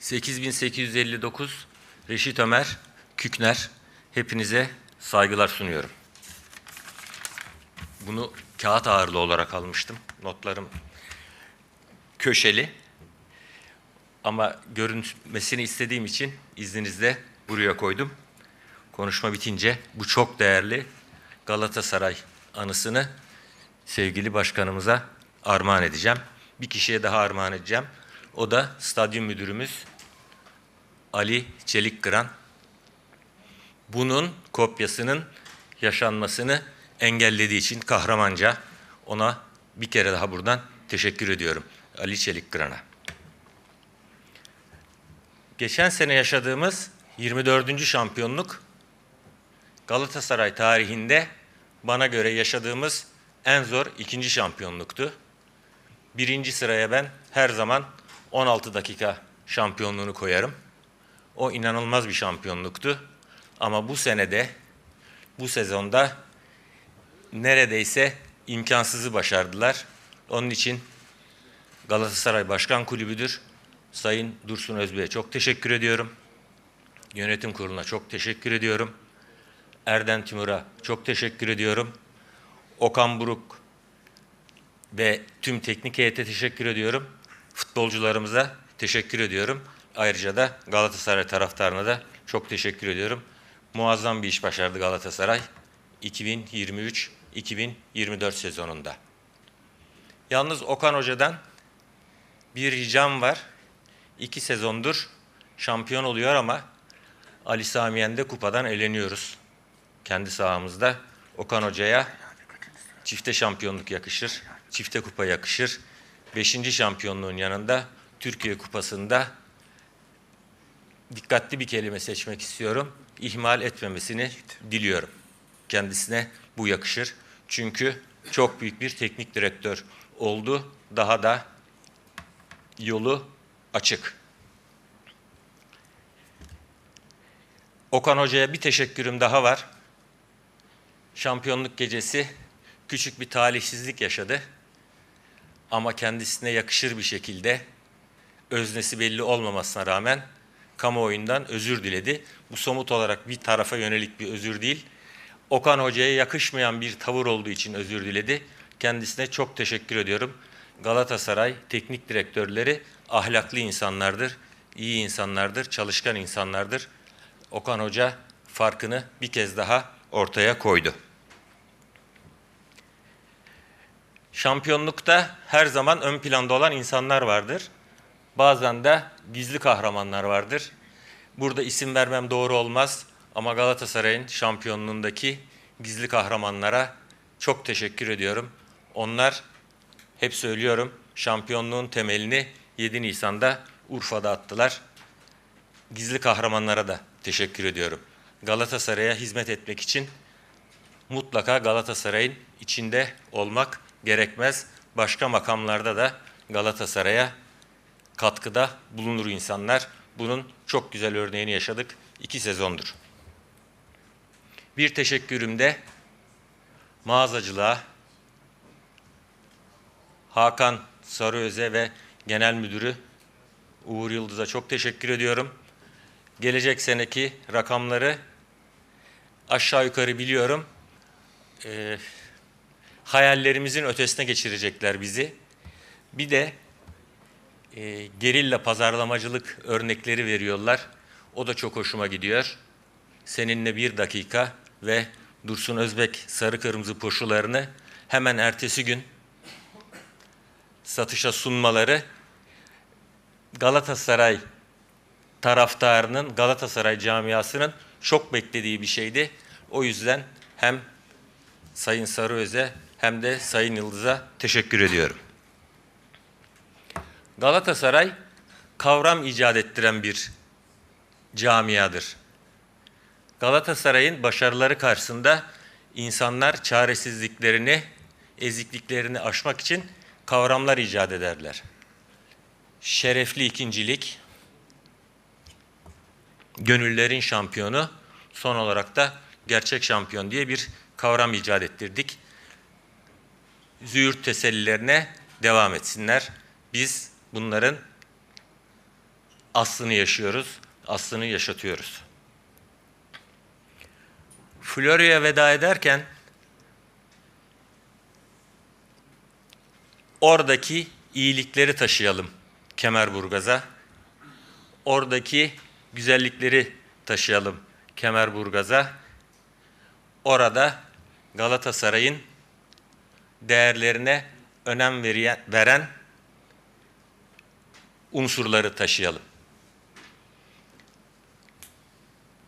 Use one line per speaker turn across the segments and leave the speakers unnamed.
8859 Reşit Ömer Kükner hepinize saygılar sunuyorum. Bunu kağıt ağırlığı olarak almıştım. Notlarım köşeli. Ama görünmesini istediğim için izninizle buraya koydum. Konuşma bitince bu çok değerli Galatasaray anısını sevgili başkanımıza armağan edeceğim. Bir kişiye daha armağan edeceğim. O da stadyum müdürümüz Ali Çelikkıran. Bunun kopyasının yaşanmasını engellediği için kahramanca ona bir kere daha buradan teşekkür ediyorum Ali Çelikkıran'a. Geçen sene yaşadığımız 24. şampiyonluk Galatasaray tarihinde bana göre yaşadığımız en zor ikinci şampiyonluktu. Birinci sıraya ben her zaman 16 dakika şampiyonluğunu koyarım. O inanılmaz bir şampiyonluktu. Ama bu senede, bu sezonda neredeyse imkansızı başardılar. Onun için Galatasaray Başkan Kulübü'dür. Sayın Dursun Özbey'e çok teşekkür ediyorum. Yönetim kuruluna çok teşekkür ediyorum. Erden Timur'a çok teşekkür ediyorum. Okan Buruk ve tüm teknik heyete teşekkür ediyorum. Futbolcularımıza teşekkür ediyorum. Ayrıca da Galatasaray taraftarına da çok teşekkür ediyorum. Muazzam bir iş başardı Galatasaray 2023-2024 sezonunda. Yalnız Okan Hoca'dan bir ricam var. İki sezondur şampiyon oluyor ama Ali Samiyen'de kupadan eleniyoruz. Kendi sahamızda Okan Hoca'ya çifte şampiyonluk yakışır, çifte kupa yakışır. Beşinci şampiyonluğun yanında Türkiye Kupası'nda dikkatli bir kelime seçmek istiyorum. İhmal etmemesini diliyorum. Kendisine bu yakışır. Çünkü çok büyük bir teknik direktör oldu. Daha da yolu açık. Okan Hoca'ya bir teşekkürüm daha var. Şampiyonluk gecesi küçük bir talihsizlik yaşadı. Ama kendisine yakışır bir şekilde öznesi belli olmamasına rağmen kamuoyundan özür diledi. Bu somut olarak bir tarafa yönelik bir özür değil. Okan Hoca'ya yakışmayan bir tavır olduğu için özür diledi. Kendisine çok teşekkür ediyorum. Galatasaray teknik direktörleri ahlaklı insanlardır, iyi insanlardır, çalışkan insanlardır. Okan Hoca farkını bir kez daha ortaya koydu. Şampiyonlukta her zaman ön planda olan insanlar vardır. Bazen de gizli kahramanlar vardır. Burada isim vermem doğru olmaz ama Galatasaray'ın şampiyonluğundaki gizli kahramanlara çok teşekkür ediyorum. Onlar hep söylüyorum şampiyonluğun temelini 7 Nisan'da Urfa'da attılar. Gizli kahramanlara da teşekkür ediyorum. Galatasaray'a hizmet etmek için mutlaka Galatasaray'ın içinde olmak gerekmez. Başka makamlarda da Galatasaray'a katkıda bulunur insanlar. Bunun çok güzel örneğini yaşadık. iki sezondur. Bir teşekkürüm de mağazacılığa, Hakan Sarıöz'e ve Genel Müdürü Uğur Yıldız'a çok teşekkür ediyorum. Gelecek seneki rakamları aşağı yukarı biliyorum. Ee, hayallerimizin ötesine geçirecekler bizi. Bir de e, gerilla pazarlamacılık örnekleri veriyorlar. O da çok hoşuma gidiyor. Seninle bir dakika ve Dursun Özbek sarı kırmızı poşularını hemen ertesi gün satışa sunmaları Galatasaray taraftarının, Galatasaray camiasının çok beklediği bir şeydi. O yüzden hem Sayın Sarıöz'e hem de Sayın Yıldız'a teşekkür ediyorum. Galatasaray kavram icat ettiren bir camiadır. Galatasaray'ın başarıları karşısında insanlar çaresizliklerini, ezikliklerini aşmak için kavramlar icat ederler. Şerefli ikincilik, gönüllerin şampiyonu, son olarak da gerçek şampiyon diye bir kavram icat ettirdik. Züğürt tesellilerine devam etsinler. Biz bunların aslını yaşıyoruz, aslını yaşatıyoruz. Florya'ya veda ederken oradaki iyilikleri taşıyalım Kemerburgaz'a. Oradaki güzellikleri taşıyalım Kemerburgaz'a. Orada Galatasaray'ın değerlerine önem veren unsurları taşıyalım.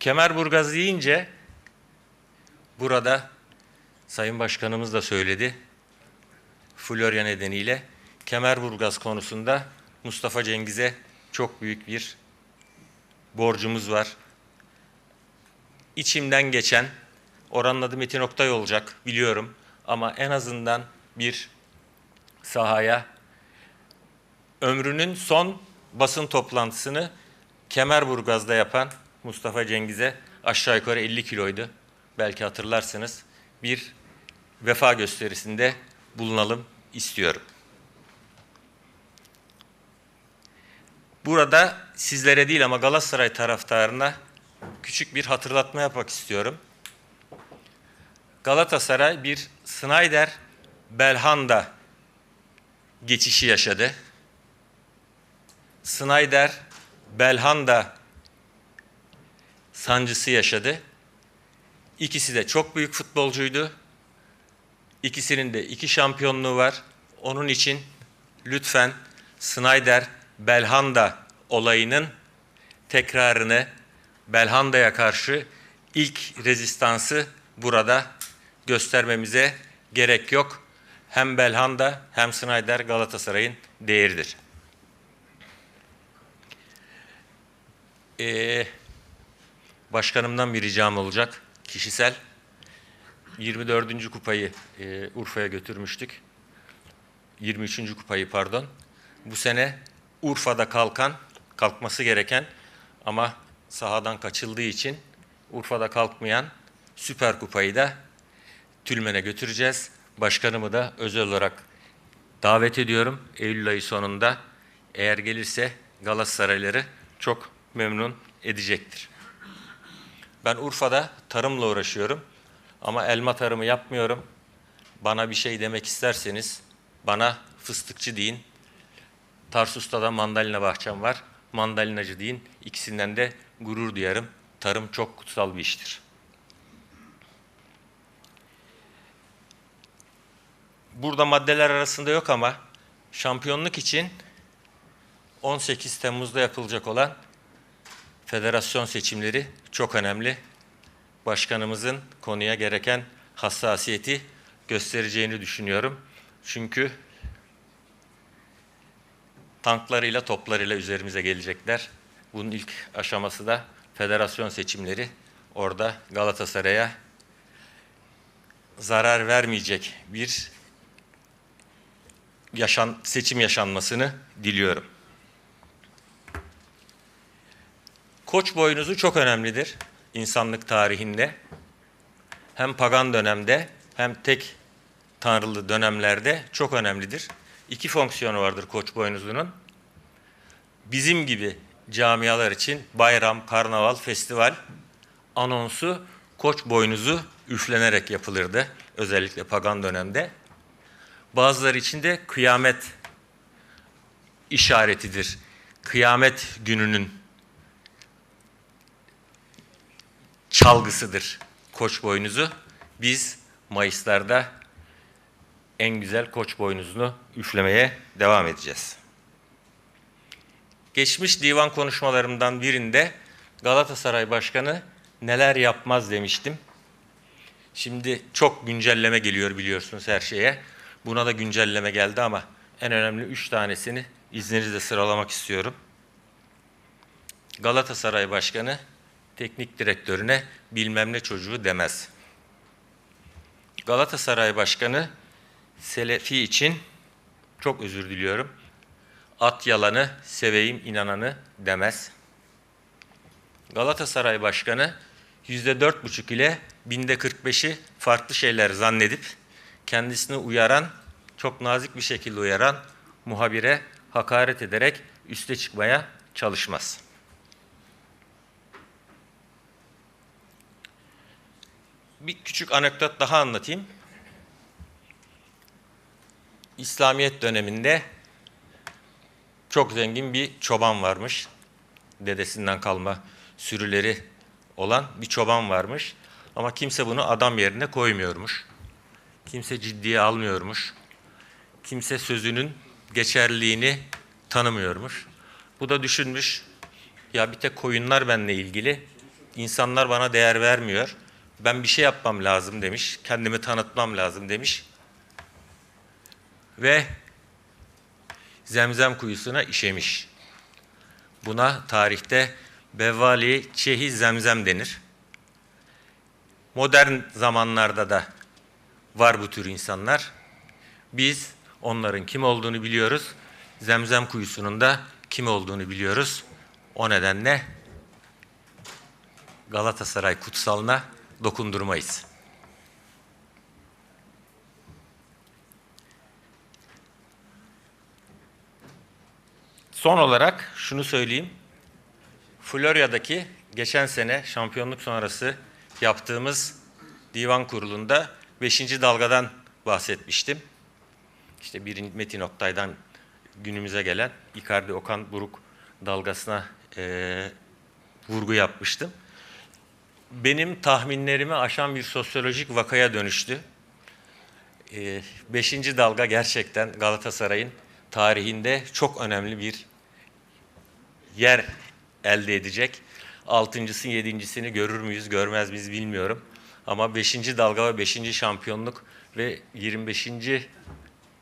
Kemerburgaz deyince burada Sayın Başkanımız da söyledi. Florya nedeniyle Kemerburgaz konusunda Mustafa Cengiz'e çok büyük bir borcumuz var. İçimden geçen, oranın adı Metin Oktay olacak biliyorum ama en azından bir sahaya ömrünün son basın toplantısını Kemerburgaz'da yapan Mustafa Cengiz'e aşağı yukarı 50 kiloydu. Belki hatırlarsınız. Bir vefa gösterisinde bulunalım istiyorum. Burada sizlere değil ama Galatasaray taraftarına küçük bir hatırlatma yapmak istiyorum. Galatasaray bir Snyder Belhanda geçişi yaşadı. Snyder Belhanda sancısı yaşadı. İkisi de çok büyük futbolcuydu. İkisinin de iki şampiyonluğu var. Onun için lütfen Snyder Belhanda olayının tekrarını Belhanda'ya karşı ilk rezistansı burada göstermemize gerek yok. Hem Belhanda hem Snyder Galatasaray'ın değeridir. Ee, başkanımdan bir ricam olacak kişisel. 24. kupayı e, Urfa'ya götürmüştük. 23. kupayı pardon. Bu sene Urfa'da kalkan, kalkması gereken ama sahadan kaçıldığı için Urfa'da kalkmayan Süper Kupayı da Tülmen'e götüreceğiz. Başkanımı da özel olarak davet ediyorum. Eylül ayı sonunda eğer gelirse Galatasarayları çok memnun edecektir. Ben Urfa'da tarımla uğraşıyorum ama elma tarımı yapmıyorum. Bana bir şey demek isterseniz bana fıstıkçı deyin. Tarsus'ta da mandalina bahçem var. Mandalinacı deyin. İkisinden de gurur duyarım. Tarım çok kutsal bir iştir. Burada maddeler arasında yok ama şampiyonluk için 18 Temmuz'da yapılacak olan federasyon seçimleri çok önemli. Başkanımızın konuya gereken hassasiyeti göstereceğini düşünüyorum. Çünkü tanklarıyla, toplarıyla üzerimize gelecekler. Bunun ilk aşaması da federasyon seçimleri. Orada Galatasaray'a zarar vermeyecek bir yaşan, seçim yaşanmasını diliyorum. Koç boynuzu çok önemlidir insanlık tarihinde. Hem pagan dönemde hem tek tanrılı dönemlerde çok önemlidir. İki fonksiyonu vardır koç boynuzunun. Bizim gibi camialar için bayram, karnaval, festival anonsu koç boynuzu üflenerek yapılırdı. Özellikle pagan dönemde. Bazıları için de kıyamet işaretidir. Kıyamet gününün çalgısıdır koç boynuzu. Biz Mayıslarda en güzel koç boynuzunu üflemeye devam edeceğiz. Geçmiş divan konuşmalarımdan birinde Galatasaray Başkanı neler yapmaz demiştim. Şimdi çok güncelleme geliyor biliyorsunuz her şeye. Buna da güncelleme geldi ama en önemli üç tanesini izninizle sıralamak istiyorum. Galatasaray Başkanı teknik direktörüne bilmem ne çocuğu demez. Galatasaray Başkanı Selefi için çok özür diliyorum. At yalanı, seveyim inananı demez. Galatasaray Başkanı yüzde dört buçuk ile binde 45'i farklı şeyler zannedip kendisini uyaran, çok nazik bir şekilde uyaran muhabire hakaret ederek üste çıkmaya çalışmaz. Bir küçük anekdot daha anlatayım. İslamiyet döneminde çok zengin bir çoban varmış. Dedesinden kalma sürüleri olan bir çoban varmış. Ama kimse bunu adam yerine koymuyormuş. Kimse ciddiye almıyormuş. Kimse sözünün geçerliliğini tanımıyormuş. Bu da düşünmüş, ya bir tek koyunlar benimle ilgili, insanlar bana değer vermiyor. Ben bir şey yapmam lazım demiş, kendimi tanıtmam lazım demiş. Ve zemzem kuyusuna işemiş. Buna tarihte Bevvali Çehi Zemzem denir. Modern zamanlarda da var bu tür insanlar. Biz onların kim olduğunu biliyoruz. Zemzem kuyusunun da kim olduğunu biliyoruz. O nedenle Galatasaray kutsalına dokundurmayız. Son olarak şunu söyleyeyim. Florya'daki geçen sene şampiyonluk sonrası yaptığımız divan kurulunda 5. dalgadan bahsetmiştim. İşte birinci Metin Oktay'dan günümüze gelen Icardi Okan Buruk dalgasına eee, vurgu yapmıştım. Benim tahminlerimi aşan bir sosyolojik vakaya dönüştü. Eee, beşinci dalga gerçekten Galatasaray'ın tarihinde çok önemli bir yer elde edecek. Altıncısı, yedincisini görür müyüz, görmez miyiz bilmiyorum. Ama beşinci dalga ve beşinci şampiyonluk ve 25.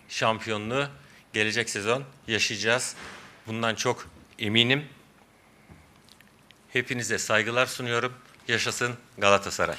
şampiyonluğu gelecek sezon yaşayacağız. Bundan çok eminim. Hepinize saygılar sunuyorum. Yaşasın Galatasaray.